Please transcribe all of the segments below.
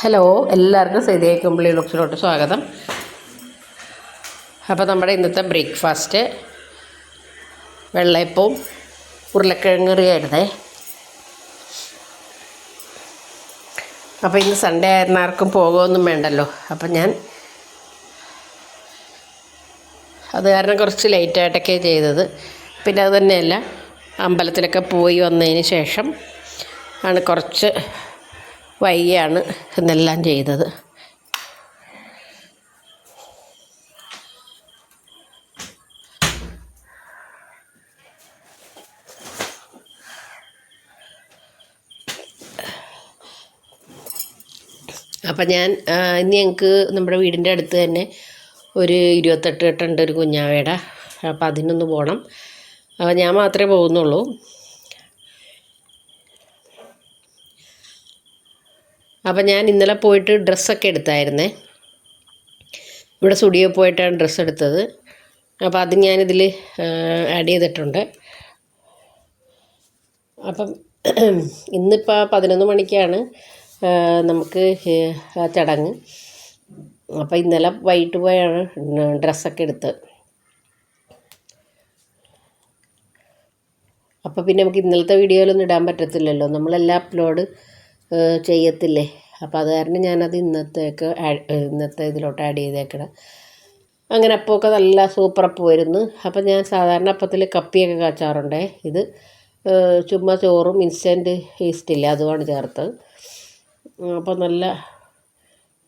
Hello എല്ലാവർക്കും സൈതേ കുമ്പിളി ലുക്സിലോട്ട് സ്വാഗതം. അപ്പോൾ നമ്മുടെ ഇന്നത്തെ ബ്രേക്ക്ഫാസ്റ്റ് വെള്ളയപ്പവും ഉരുളക്കിഴങ്ങ് കറിയായിരുന്നേ. അപ്പോൾ ഇന്ന് സൺഡേ ആയിരുന്ന ആർക്കും പോകുമൊന്നും വേണ്ടല്ലോ. അപ്പം ഞാൻ അത് കാരണം കുറച്ച് ലേറ്റായിട്ടൊക്കെ ചെയ്തത്. പിന്നെ അത് തന്നെയല്ല അമ്പലത്തിലൊക്കെ പോയി വന്നതിന് ശേഷം ആണ് കുറച്ച് വൈകിയാണ് എന്നെല്ലാം ചെയ്തത്. അപ്പം ഞാൻ ഇനി ഞങ്ങൾക്ക് നമ്മുടെ വീടിന്റെ അടുത്ത് തന്നെ ഒരു ഇരുപത്തെട്ട് കെട്ടുണ്ട് ഒരു കുഞ്ഞാവേട. അപ്പം അതിനൊന്ന് പോകണം അപ്പം ഞാൻ മാത്രമേ പോകുന്നുള്ളൂ. അപ്പം ഞാൻ ഇന്നലെ പോയിട്ട് ഡ്രസ്സൊക്കെ എടുത്തായിരുന്നേ. ഇവിടെ സ്റ്റുഡിയോ പോയിട്ടാണ് ഡ്രസ്സ് എടുത്തത്. അപ്പോൾ അത് ഞാനിതിൽ ആഡ് ചെയ്തിട്ടുണ്ട്. അപ്പം ഇന്നിപ്പോൾ പതിനൊന്ന് മണിക്കാണ് നമുക്ക് ചടങ്ങ്. അപ്പോൾ ഇന്നലെ വൈകിട്ട് പോയാണ് ഡ്രസ്സൊക്കെ എടുത്തത് അപ്പോൾ പിന്നെ നമുക്ക് ഇന്നലത്തെ വീഡിയോയിലൊന്നും ഇടാൻ പറ്റത്തില്ലല്ലോ. നമ്മളെല്ലാം അപ്ലോഡ് ചെയ്യത്തില്ലേ? അപ്പോൾ അത് കാരണം ഞാനത് ഇന്നത്തേക്ക് ഇന്നത്തെ ഇതിലോട്ട് ആഡ് ചെയ്തേക്കണം. അങ്ങനെ അപ്പമൊക്കെ നല്ല സൂപ്പർ അപ്പമായിരുന്നു അപ്പം ഞാൻ സാധാരണ അപ്പത്തിൽ കപ്പിയൊക്കെ കാച്ചാറുണ്ടേ. ഇത് ചുമ്മാ ചോറും ഇൻസ്റ്റന്റ് ഈസ്റ്റില്ല അതുമാണ് ചേർത്തത് അപ്പോൾ നല്ല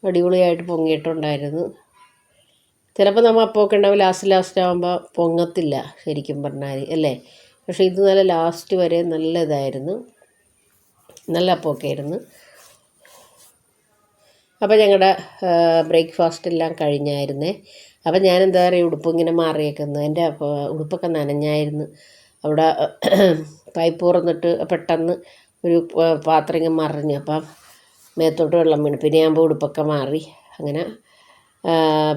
അടിപൊളിയായിട്ട് പൊങ്ങിയിട്ടുണ്ടായിരുന്നു. ചിലപ്പോൾ നമ്മൾ അപ്പമൊക്കെ ഉണ്ടാവും ലാസ്റ്റ് ലാസ്റ്റ് ആകുമ്പോൾ പൊങ്ങത്തില്ല ശരിക്കും പറഞ്ഞാൽ അല്ലേ? പക്ഷേ ഇത് നല്ല ലാസ്റ്റ് വരെ നല്ല ഇതായിരുന്നു. നല്ല അപ്പമൊക്കെ ആയിരുന്നു അപ്പോൾ ഞങ്ങളുടെ ബ്രേക്ക്ഫാസ്റ്റ് എല്ലാം കഴിഞ്ഞായിരുന്നേ. അപ്പം ഞാൻ എന്താ പറയുക ഉടുപ്പ് ഇങ്ങനെ മാറിയേക്കുന്നത് എന്റെ അപ്പോൾ ഉടുപ്പൊക്കെ നനഞ്ഞായിരുന്നു. അവിടെ പൈപ്പ് തുറന്നിട്ട് പെട്ടെന്ന് ഒരു പാത്രം ഇങ്ങനെ മറിഞ്ഞു. അപ്പം മേത്തോട്ട് വെള്ളം വീണു. പിന്നെ പോയി ഉടുപ്പൊക്കെ മാറി. അങ്ങനെ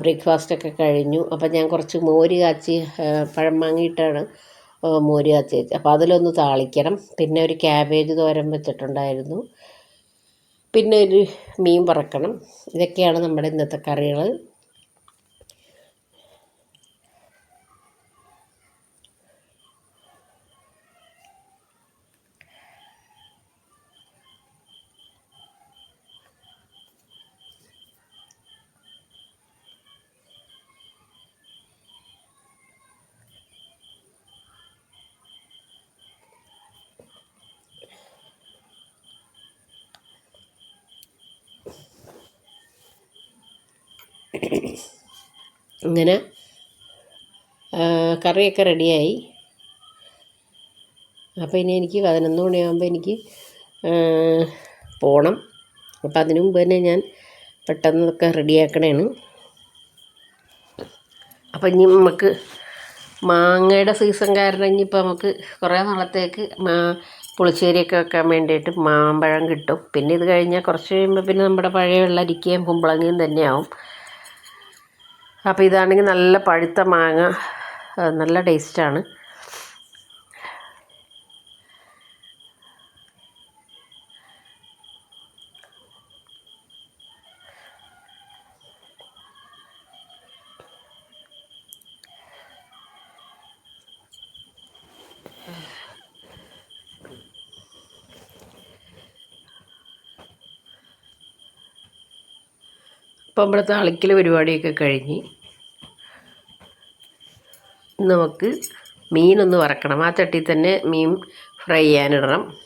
ബ്രേക്ക്ഫാസ്റ്റൊക്കെ കഴിഞ്ഞു. അപ്പം ഞാൻ കുറച്ച് മോര് കാച്ചി പഴം വാങ്ങിയിട്ടാണ് ആ, മോര് കാച്ചി വെച്ചത് അപ്പോൾ അതിലൊന്ന് താളിക്കണം. പിന്നെ ഒരു ക്യാബേജ് തോരൻ വെച്ചിട്ടുണ്ടായിരുന്നു. പിന്നെ ഒരു മീൻ വറക്കണം. ഇതൊക്കെയാണ് നമ്മുടെ ഇന്നത്തെ കറികൾ ഇങ്ങനെ കറിയൊക്കെ റെഡിയായി. അപ്പോൾ ഇനി എനിക്ക് പതിനൊന്ന് മണിയാകുമ്പോൾ എനിക്ക് പോകണം അപ്പം അതിനു മുമ്പ് തന്നെ ഞാൻ പെട്ടെന്നൊക്കെ റെഡിയാക്കണേണ്. അപ്പം ഇനി നമുക്ക് മാങ്ങയുടെ സീസൺ കാരണം ഇനിയിപ്പോൾ നമുക്ക് കുറേ നാളത്തേക്ക് മാ പുളിശ്ശേരിയൊക്കെ വെക്കാൻ വേണ്ടിയിട്ട് മാമ്പഴം കിട്ടും. പിന്നെ ഇത് കഴിഞ്ഞാൽ കുറച്ച് കഴിയുമ്പോൾ പിന്നെ നമ്മുടെ പഴയ വെള്ളരിക്കയും കുമ്പളങ്ങയും തന്നെയാവും. അപ്പോൾ ഇതാണെങ്കിൽ നല്ല പഴുത്ത മാങ്ങ നല്ല ടേസ്റ്റാണ് ഇപ്പം നമ്മുടെ തളിക്കൽ പരിപാടിയൊക്കെ കഴിഞ്ഞ് നമുക്ക് മീനൊന്ന് വറക്കണം. ആ ചട്ടിയിൽ തന്നെ മീൻ ഫ്രൈ ചെയ്യാനിടണം.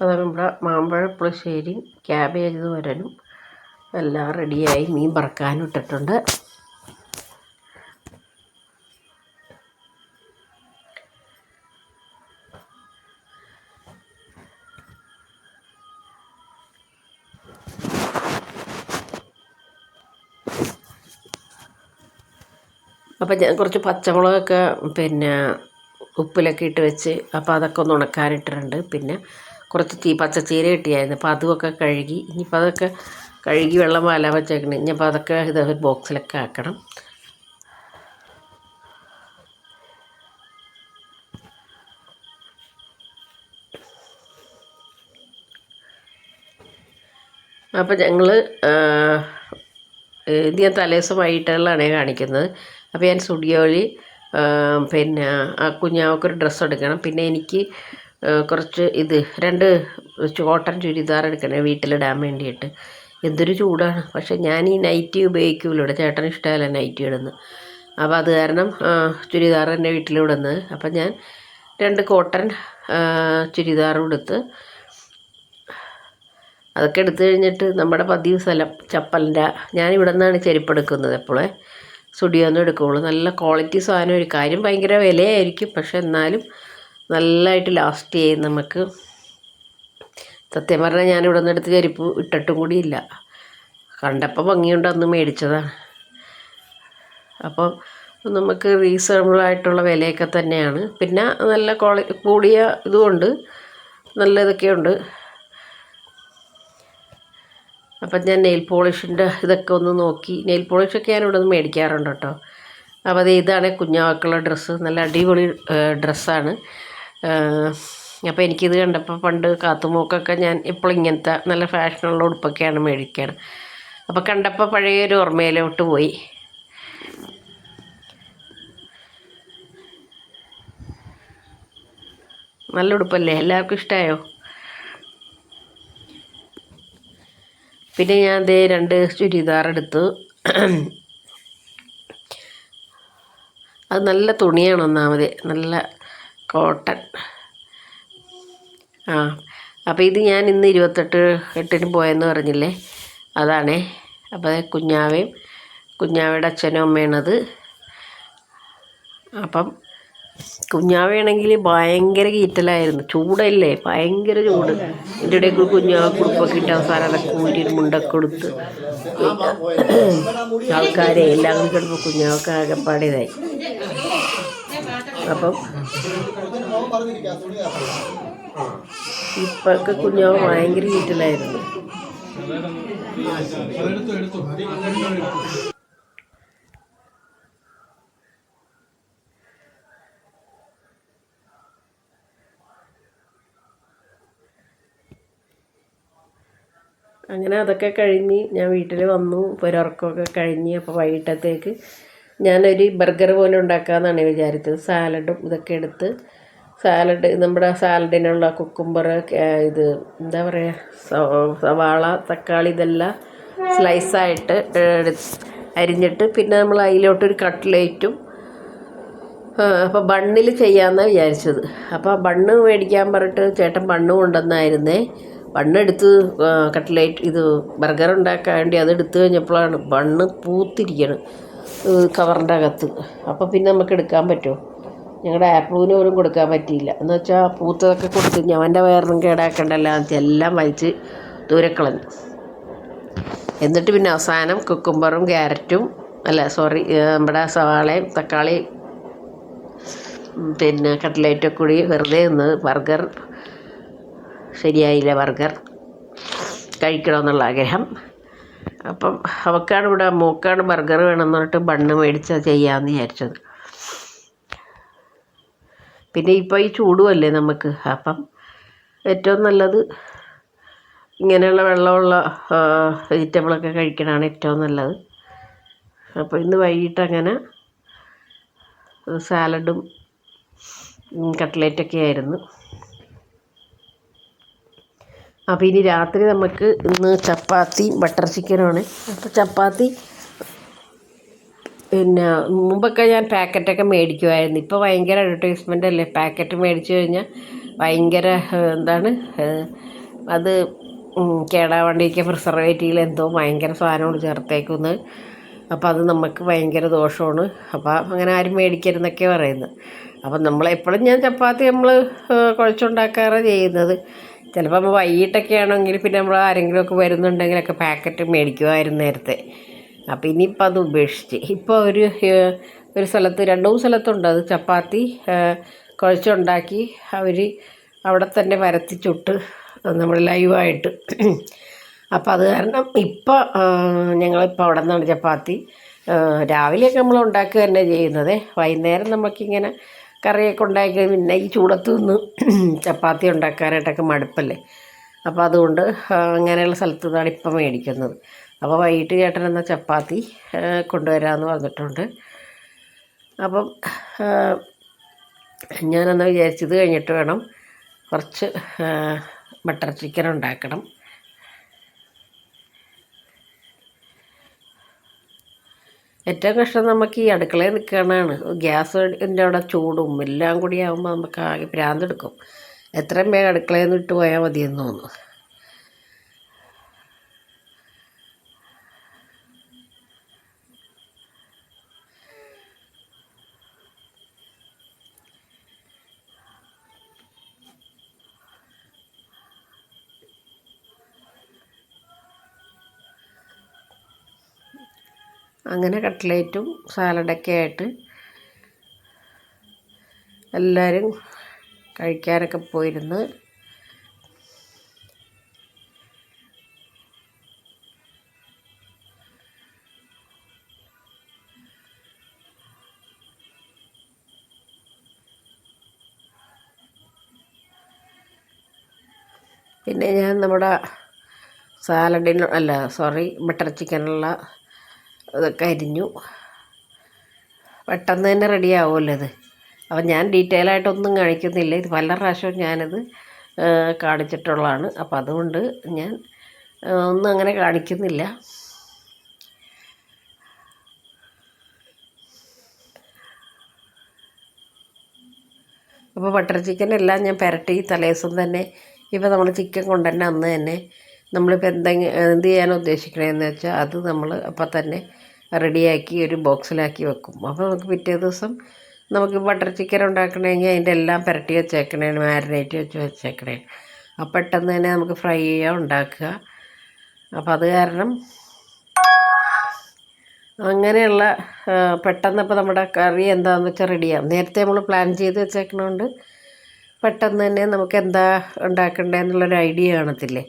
അപ്പോൾ നമ്മുടെ മാമ്പഴ പുളിശ്ശേരിയും ക്യാബേജ് തോരനും എല്ലാം റെഡിയായി മീൻ പറക്കാനും ഇട്ടിട്ടുണ്ട്. അപ്പം ഞാൻ കുറച്ച് പച്ചമുളകൊക്കെ പിന്നെ ഉപ്പിലൊക്കെ ഇട്ട് വെച്ച് അപ്പോൾ അതൊക്കെ ഒന്ന് ഉണക്കാനിട്ടിട്ടുണ്ട്. പിന്നെ കുറച്ച് തീ പച്ചച്ചീര കിട്ടിയായിരുന്നു അപ്പോൾ അതുമൊക്കെ കഴുകി ഇനിയിപ്പോൾ അതൊക്കെ കഴുകി വെള്ളം വാലാൻ വെച്ചേക്കണം. ഇനിയിപ്പോൾ അതൊക്കെ ഇത് ഒരു ബോക്സിലൊക്കെ ആക്കണം. അപ്പോൾ ഞങ്ങൾ ഇത് ഞാൻ തലേദിവസം വൈകിട്ടുകളിലാണ് കാണിക്കുന്നത്. അപ്പോൾ ഞാൻ സ്റ്റുഡിയോയിൽ പിന്നെ ആ കുഞ്ഞാവക്കൊരു ഡ്രസ്സ് എടുക്കണം. പിന്നെ എനിക്ക് കുറച്ച് ഇത് രണ്ട് കോട്ടൺ ചുരിദാർ എടുക്കണേ വീട്ടിലിടാൻ വേണ്ടിയിട്ട്. എന്തൊരു ചൂടാണ്. പക്ഷെ ഞാൻ ഈ നൈറ്റി ഉപയോഗിക്കുമല്ലോ ഇവിടെ. ചേട്ടന് ഇഷ്ടമല്ല നൈറ്റി ഇടുന്നത്. അപ്പോൾ അത് കാരണം ചുരിദാർ തന്നെ വീട്ടിലിടുന്നത് അപ്പം ഞാൻ രണ്ട് കോട്ടൺ ചുരിദാറും എടുത്ത് അതൊക്കെ എടുത്തു കഴിഞ്ഞിട്ട് നമ്മുടെ പതിവ് സ്ഥലം ചപ്പലിന്റെ ഞാൻ ഇവിടെ നിന്നാണ് ചെരുപ്പ് എടുക്കുന്നത് എപ്പോഴേ. സ്റ്റുഡിയോന്ന് എടുക്കുകയുള്ളൂ നല്ല ക്വാളിറ്റി സാധനം ഒരു കാര്യം ഭയങ്കര വിലയായിരിക്കും. പക്ഷെ എന്നാലും നല്ലതായിട്ട് ലാസ്റ്റ് ചെയ്യും നമുക്ക്. സത്യം പറഞ്ഞാൽ ഞാൻ ഇവിടെ നിന്ന് എടുത്ത് ചെരുപ്പ് ഇട്ടിട്ടും കൂടിയില്ല കണ്ടപ്പോൾ ഭംഗിയുണ്ട് അന്ന് മേടിച്ചതാണ് അപ്പം നമുക്ക് റീസണബിൾ ആയിട്ടുള്ള വിലയൊക്കെ തന്നെയാണ്. പിന്നെ നല്ല ക്വാളി കൂടിയ ഇതുമുണ്ട്. നല്ല ഇതൊക്കെയുണ്ട്. അപ്പം ഞാൻ നെയിൽ പോളിഷിന്റെ ഇതൊക്കെ ഒന്ന് നോക്കി. നെയിൽ പോളിഷൊക്കെ ഞാൻ ഇവിടെ നിന്ന് മേടിക്കാറുണ്ട് കേട്ടോ. അപ്പോൾ അത് ഇതാണ് കുഞ്ഞാക്കുള്ള ഡ്രസ്സ് നല്ല അടിപൊളി ഡ്രസ്സാണ് അപ്പോൾ എനിക്കിത് കണ്ടപ്പോൾ പണ്ട് കാത്തുമൂക്കൊക്കെ ഞാൻ ഇപ്പോൾ ഇങ്ങനത്തെ നല്ല ഫാഷനുള്ള ഉടുപ്പൊക്കെയാണ് മേടിക്കാറ്. അപ്പോൾ കണ്ടപ്പോൾ പഴയൊരു ഓർമ്മയിലോട്ട് പോയി. നല്ല ഉടുപ്പല്ലേ? എല്ലാവർക്കും ഇഷ്ടമായോ പിന്നെ ഞാൻ ദേ രണ്ട് ചുരിദാർ എടുത്തു. അത് നല്ല തുണിയാണ് ഒന്നാമത്. നല്ല കോട്ടൺ. ആ അപ്പോൾ ഇത് ഞാൻ ഇന്ന് ഇരുപത്തെട്ട് എട്ടിന് പോയെന്ന് പറഞ്ഞില്ലേ? അതാണേ. അപ്പോൾ കുഞ്ഞാവയും കുഞ്ഞാവയുടെ അച്ഛനും അമ്മയാണത്. അപ്പം കുഞ്ഞാവയാണെങ്കിൽ ഭയങ്കര കീറ്റലായിരുന്നു. ചൂടല്ലേ? ഭയങ്കര ചൂട്. എന്റെ ഇടയ്ക്ക് കുഞ്ഞാവ കുടുപ്പൊക്കെ ഇട്ട് അവസാനം അതൊക്കെ ഊരിയൊരു മുണ്ടൊക്കെ കൊടുത്ത് ആൾക്കാരെ എല്ലാം കൂടി കിടപ്പോൾ കുഞ്ഞാവൊക്കെ ആകെപ്പാടേതായി. അപ്പം ഇപ്പൊക്കെ കുഞ്ഞാവ് ഭയങ്കര വീട്ടിലായിരുന്നു അങ്ങനെ അതൊക്കെ കഴിഞ്ഞ് ഞാൻ വീട്ടിൽ വന്നു പുരർക്കമൊക്കെ കഴിഞ്ഞ് അപ്പോൾ വൈകിട്ടത്തേക്ക് ഞാനൊരു ബർഗർ പോലെ ഉണ്ടാക്കാമെന്നാണ് വിചാരിച്ചത്. സാലഡും ഇതൊക്കെ എടുത്ത് സാലഡ് നമ്മുടെ സാലഡിനുള്ള കുക്കുംബർ ഇത് എന്താ പറയുക സവാള തക്കാളി ഇതെല്ലാം സ്ലൈസായിട്ട് അരിഞ്ഞിട്ട് പിന്നെ നമ്മൾ അതിലോട്ടൊരു കട്ട്ലേറ്റും അപ്പോൾ ബണ്ണിൽ ചെയ്യാമെന്നാണ് വിചാരിച്ചത്. അപ്പോൾ ബണ്ണ് മേടിക്കാൻ പറഞ്ഞിട്ട് ചേട്ടൻ ബണ്ണ് കൊണ്ടുവന്നായിരുന്നേ. ബണ്ണെടുത്ത് കട്ട്ലേറ്റ് ഇത് ബർഗർ ഉണ്ടാക്കാൻ വേണ്ടി അത് എടുത്തു കഴിഞ്ഞപ്പോഴാണ് ബണ്ണ് പൂത്തിരിക്കണം കവറിന്റെ അകത്ത്. അപ്പോൾ പിന്നെ നമുക്ക് എടുക്കാൻ പറ്റുമോ? ഞങ്ങളുടെ പോലും കൊടുക്കാൻ പറ്റിയില്ല. എന്ന് വെച്ചാൽ പൂത്തതൊക്കെ കൊടുത്ത് ഞവന്റെ വയറിനും കേടാക്കണ്ടല്ലോ എല്ലാം വലിച്ച് ദൂരക്കളഞ്ഞു എന്നിട്ട് പിന്നെ അവസാനം കുക്കുംബറും ക്യാരറ്റും അല്ല സോറി നമ്മുടെ സവാളയും തക്കാളി പിന്നെ കട്ട്ലേറ്റ് കൂടി വെറുതെ നിന്ന് ബർഗർ ശരിയായില്ല ബർഗർ കഴിക്കണമെന്നുള്ള ആഗ്രഹം. അപ്പം അവക്കാണ് ഇവിടെ മൂക്കാണ് ബർഗർ വേണമെന്ന് പറഞ്ഞിട്ട് ബണ്ണ് മേടിച്ചാൽ ചെയ്യാമെന്ന് വിചാരിച്ചത്. പിന്നെ ഇപ്പോൾ ഈ ചൂടുമല്ലേ നമുക്ക്? അപ്പം ഏറ്റവും നല്ലത് ഇങ്ങനെയുള്ള വെള്ളമുള്ള വെജിറ്റബിളൊക്കെ കഴിക്കണതാണ് ഏറ്റവും നല്ലത്. അപ്പോൾ ഇന്ന് വൈകിട്ട് അങ്ങനെ സാലഡും കട്ട്ലേറ്റൊക്കെ ആയിരുന്നു. അപ്പോൾ ഇനി രാത്രി നമുക്ക് ഇന്ന് ചപ്പാത്തി ബട്ടർ ചിക്കനാണ് അപ്പോൾ ചപ്പാത്തി പിന്നെ മുമ്പൊക്കെ ഞാൻ പാക്കറ്റൊക്കെ മേടിക്കുമായിരുന്നു ഇപ്പോൾ ഭയങ്കര അഡ്വർടൈസ്മെന്റ് അല്ലേ? പാക്കറ്റ് മേടിച്ചു കഴിഞ്ഞാൽ ഭയങ്കര എന്താണ് അത് കേടാ കേടാവാണ്ടിരിക്കുക പ്രിസർവേറ്റീവിൽ എന്തോ ഭയങ്കര സാധനമാണ് ചേർത്തേക്കുന്നത്. അപ്പോൾ അത് നമുക്ക് ഭയങ്കര ദോഷമാണ്. അപ്പോൾ അങ്ങനെ ആരും മേടിക്കരുതെന്നൊക്കെ പറയുന്നത്. അപ്പം നമ്മൾ എപ്പോഴും ഞാൻ ചപ്പാത്തി നമ്മൾ കുഴച്ചുണ്ടാക്കാറാണ് ചെയ്യുന്നത്. ചിലപ്പോൾ നമ്മൾ വൈകിട്ടൊക്കെ ആണെങ്കിൽ പിന്നെ നമ്മൾ ആരെങ്കിലുമൊക്കെ വരുന്നുണ്ടെങ്കിലൊക്കെ പാക്കറ്റ് മേടിക്കുമായിരുന്നു നേരത്തെ. അപ്പോൾ ഇനിയിപ്പോൾ അത് ഉപേക്ഷിച്ച്. ഇപ്പോൾ ഒരു ഒരു സ്ഥലത്ത് രണ്ട് മൂന്ന് സ്ഥലത്തുണ്ട് അത് ചപ്പാത്തി കുഴച്ചുണ്ടാക്കി അവർ അവിടെ തന്നെ പരത്തി നമ്മൾ ലൈവായിട്ട് അപ്പോൾ അത് കാരണം ഇപ്പോൾ ഞങ്ങളിപ്പോൾ അവിടെ നിന്നാണ് ചപ്പാത്തി. രാവിലെയൊക്കെ നമ്മൾ ഉണ്ടാക്കുക തന്നെ ചെയ്യുന്നത്. വൈകുന്നേരം നമുക്കിങ്ങനെ കറിയൊക്കെ ഉണ്ടാക്കി പിന്നെ ഈ ചൂടത്ത് നിന്ന് ചപ്പാത്തി ഉണ്ടാക്കാനായിട്ടൊക്കെ മടുപ്പല്ലേ? അപ്പോൾ അതുകൊണ്ട് അങ്ങനെയുള്ള സ്ഥലത്ത് നിന്നാണ് ഇപ്പം മേടിക്കുന്നത്. അപ്പോൾ വൈകിട്ട് ചേട്ടൻ എന്നാൽ ചപ്പാത്തി കൊണ്ടുവരാമെന്ന് പറഞ്ഞിട്ടുണ്ട്. അപ്പം ഞാനെന്നാ വിചാരിച്ചത് കഴിഞ്ഞിട്ട് വേണം കുറച്ച് ബട്ടർ ചിക്കൻ ഉണ്ടാക്കണം. ഏറ്റവും കഷ്ടം നമുക്ക് ഈ അടുക്കളയിൽ നിൽക്കണതാണ്. ഗ്യാസിന്റെ അവിടെ ചൂടും എല്ലാം കൂടി ആകുമ്പോൾ നമുക്ക് ആകെ ഭ്രാന്തെടുക്കും. എത്രയും വേഗം അടുക്കളയിൽ നിന്ന് ഇട്ട് പോയാൽ മതിയെന്ന് തോന്നുന്നു. അങ്ങനെ കട്ട്ലേറ്റും സാലഡൊക്കെ ആയിട്ട് എല്ലാവരും കഴിക്കാനൊക്കെ പോയിരുന്ന്. പിന്നെ ഞാൻ നമ്മുടെ സാലഡിന് അല്ല സോറി ബട്ടർ ചിക്കനുള്ള ഇതൊക്കെ അരിഞ്ഞു. പെട്ടെന്ന് തന്നെ റെഡി ആവുമല്ലോ ഇത്. അപ്പം ഞാൻ ഡീറ്റെയിൽ ആയിട്ടൊന്നും കാണിക്കുന്നില്ല. ഇത് പല പ്രാവശ്യവും ഞാനിത് കാണിച്ചിട്ടുള്ളതാണ്. അപ്പം അതുകൊണ്ട് ഞാൻ ഒന്നും അങ്ങനെ കാണിക്കുന്നില്ല. അപ്പോൾ ബട്ടർ ചിക്കൻ എല്ലാം ഞാൻ പുരട്ടി തലേദിവസം തന്നെ. ഇപ്പോൾ നമ്മൾ ചിക്കൻ കൊണ്ടുതന്നെ അന്ന് തന്നെ നമ്മളിപ്പോൾ എന്തെങ്കിലും എന്ത് ചെയ്യാൻ ഉദ്ദേശിക്കണമെന്ന് വെച്ചാൽ അത് നമ്മൾ അപ്പം തന്നെ റെഡിയാക്കി ഒരു ബോക്സിലാക്കി വെക്കും. അപ്പോൾ നമുക്ക് പിറ്റേ ദിവസം നമുക്ക് ബട്ടർ ചിക്കൻ ഉണ്ടാക്കണമെങ്കിൽ അതിന്റെ എല്ലാം പുരട്ടി വെച്ചേക്കണേ മാരിനേറ്റ് വെച്ച് വെച്ചേക്കണേ അപ്പം പെട്ടെന്ന് തന്നെ നമുക്ക് ഫ്രൈ ചെയ്യുക ഉണ്ടാക്കുക. അപ്പം അത് കാരണം അങ്ങനെയുള്ള പെട്ടെന്ന് ഇപ്പോൾ നമ്മുടെ കറി എന്താണെന്ന് വെച്ചാൽ റെഡിയാകും നേരത്തെ നമ്മൾ പ്ലാൻ ചെയ്ത് വെച്ചേക്കണോണ്ട് പെട്ടെന്ന് തന്നെ നമുക്ക് എന്താ ഉണ്ടാക്കണ്ടേന്നുള്ളൊരു ഐഡിയ കാണത്തില്ലേ?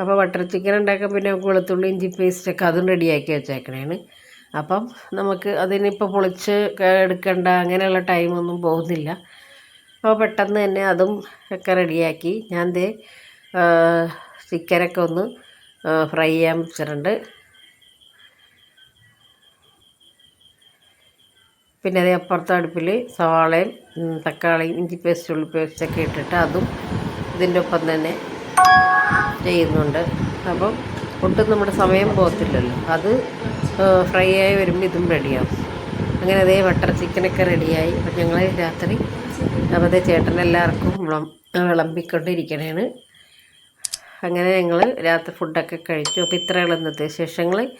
അപ്പോൾ ബട്ടർ ചിക്കൻ ഉണ്ടാക്കാൻ പിന്നെ നമുക്ക് വെളുത്തുള്ളി ഇഞ്ചി പേസ്റ്റൊക്കെ അതും റെഡിയാക്കി വെച്ചേക്കണേണ്. അപ്പം നമുക്ക് അതിനിപ്പോൾ പൊളിച്ച് എടുക്കേണ്ട അങ്ങനെയുള്ള ടൈമൊന്നും പോകുന്നില്ല. അപ്പോൾ പെട്ടെന്ന് തന്നെ അതും ഒക്കെ റെഡിയാക്കി ഞാൻ ദേ ചിക്കനൊക്കെ ഒന്ന് ഫ്രൈ ചെയ്യാൻ വെച്ചിട്ടുണ്ട്. പിന്നെ അതേ അപ്പുറത്തെ അടുപ്പിൽ സവാളയും തക്കാളിയും ഇഞ്ചി പേസ്റ്റ് ഉള്ളി പേസ്റ്റൊക്കെ ഇട്ടിട്ട് അതും ഇതിന്റെ ഒപ്പം തന്നെ ചെയ്യുന്നുണ്ട്. അപ്പം ഒട്ടും നമ്മുടെ സമയം പോകത്തില്ലല്ലോ. അത് ഫ്രൈ ആയി വരുമ്പോൾ ഇതും റെഡിയാവും. അങ്ങനെ അതേ ബട്ടർ ചിക്കനൊക്കെ റെഡിയായി. അപ്പം ഞങ്ങൾ രാത്രി അപ്പോൾ ചേട്ടൻ എല്ലാവർക്കും വിളം വിളമ്പിക്കൊണ്ടിരിക്കണേണ്. അങ്ങനെ ഞങ്ങൾ രാത്രി ഫുഡൊക്കെ കഴിച്ചു. അപ്പോൾ ഇത്രയുള്ള ഇന്നത്തെ വിശേഷങ്ങൾ